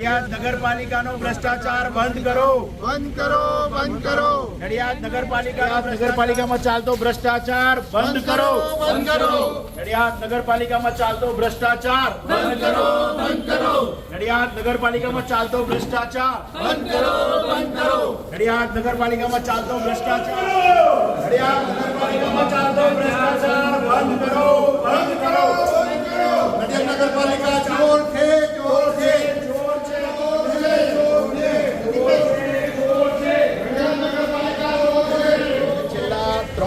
નડિયાદ નગરપાલિકાનો ભ્રષ્ટાચાર બંધ કરો. બંધ કરો બંધ કરો. નડિયાદ નગરપાલિકા નગરપાલિકામાં ચાલતો ભ્રષ્ટાચાર બંધ કરો બંધ કરો. નડિયાદ નગરપાલિકામાં ચાલતો ભ્રષ્ટાચાર બંધ કરો બંધ કરો. નડિયાદ નગરપાલિકામાં ચાલતો ભ્રષ્ટાચાર બંધ કરો બંધ કરો. નડિયાદ નગરપાલિકામાં ચાલતો ભ્રષ્ટાચાર. નડિયાદ નગરપાલિકામાં ચાલતો ભ્રષ્ટાચાર બંધ કરો.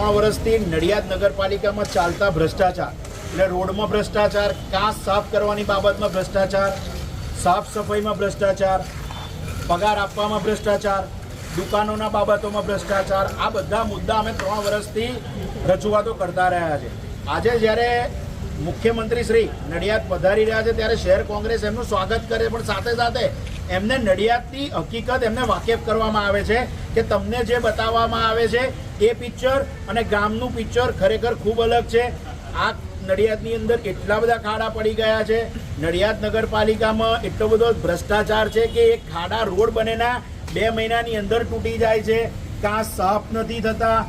ત્રણ વર્ષથી નડિયાદ નગરપાલિકામાં ચાલતા ભ્રષ્ટાચાર એટલે રોડમાં ભ્રષ્ટાચાર, કાંસ સાફ કરવાની બાબતમાં ભ્રષ્ટાચાર, સાફ સફાઈમાં ભ્રષ્ટાચાર, પગાર આપવામાં ભ્રષ્ટાચાર, દુકાનોના બાબતોમાં ભ્રષ્ટાચાર, આ બધા મુદ્દા અમે ત્રણ વર્ષથી રજૂઆતો કરતા રહ્યા છે આજે જ્યારે મુખ્યમંત્રી શ્રી નડિયાદ પધારી રહ્યા છે ત્યારે શહેર કોંગ્રેસ એમનું સ્વાગત કરે પણ સાથે સાથે એમને નડિયાદની હકીકત એમને વાકેફ કરવામાં આવે છે કે તમને જે બતાવવામાં આવે છે, એ પિક્ચર અને ગામનું પિક્ચર ખરેખર ખૂબ અલગ છે. આ નડિયાદની અંદર એટલા બધા ખાડા પડી ગયા છે. નડિયાદ નગરપાલિકામાં એટલો બધો ભ્રષ્ટાચાર છે કે એક ખાડા રોડ બનેના બે મહિનાની અંદર તૂટી જાય છે. કાં સાફ નથી થતા.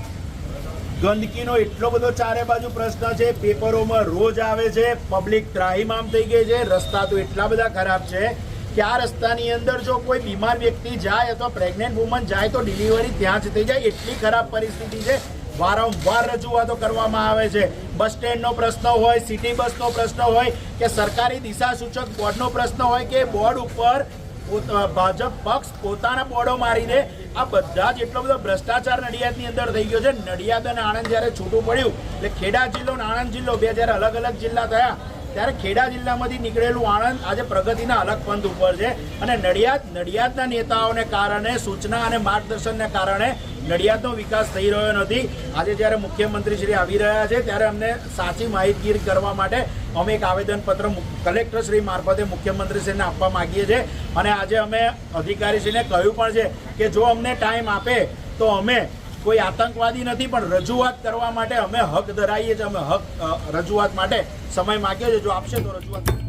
ગંદકીનો એટલો બધો ચારે બાજુ પ્રશ્ન છે, પેપરોમાં રોજ આવે છે, પબ્લિક ત્રાહીમામ થઈ ગઈ છે, રસ્તા તો એટલા બધા ખરાબ છે કે આ રસ્તાની અંદર જો કોઈ બીમાર વ્યક્તિ જાય અથવા પ્રેગ્નેન્ટ વુમન જાય તો ડિલિવરી ત્યાં જ થઈ જાય. એટલી ખરાબ પરિસ્થિતિ છે. વારંવાર રજૂઆતો કરવામાં આવે છે. બસ સ્ટેન્ડનો પ્રશ્ન હોય, સિટી બસનો પ્રશ્ન હોય કે સરકારી દિશા સૂચક બોર્ડનો પ્રશ્ન હોય કે બોર્ડ ઉપર ભાજપ પક્ષ પોતાના બોર્ડો મારીને આ બધા જ એટલો બધો ભ્રષ્ટાચાર નડિયાદની અંદર થઈ ગયો છે. નડિયાદ અને આણંદ જ્યારે છૂટું પડ્યું, એટલે ખેડા જિલ્લો અને આણંદ જિલ્લો બે જ્યારે અલગ અલગ જિલ્લા થયા. ત્યારે ખેડા જિલ્લામાંથી નીકળેલું આણંદ આજે પ્રગતિના અલગ પંથ ઉપર છે. અને નડિયાદ, નડિયાદના નેતાઓને કારણે, સૂચના અને માર્ગદર્શનને કારણે નડિયાદનો વિકાસ થઈ રહ્યો નથી. આજે જ્યારે મુખ્યમંત્રી શ્રી આવી રહ્યા છે, ત્યારે અમને સાચી માહિતગીર કરવા માટે અમે એક આવેદનપત્ર કલેક્ટર શ્રી મારફતે મુખ્યમંત્રીશ્રીને આપવા માગીએ છીએ. અને આજે અમે અધિકારીશ્રીને કહ્યું પણ છે કે જો અમને ટાઈમ આપે, તો અમે કોઈ આતંકવાદી નથી, પણ રજૂઆત કરવા માટે અમે હક ધરાવીએ છીએ. અમે હક રજૂઆત માટે સમય માગ્યો છે જો આપશે તો રજૂઆત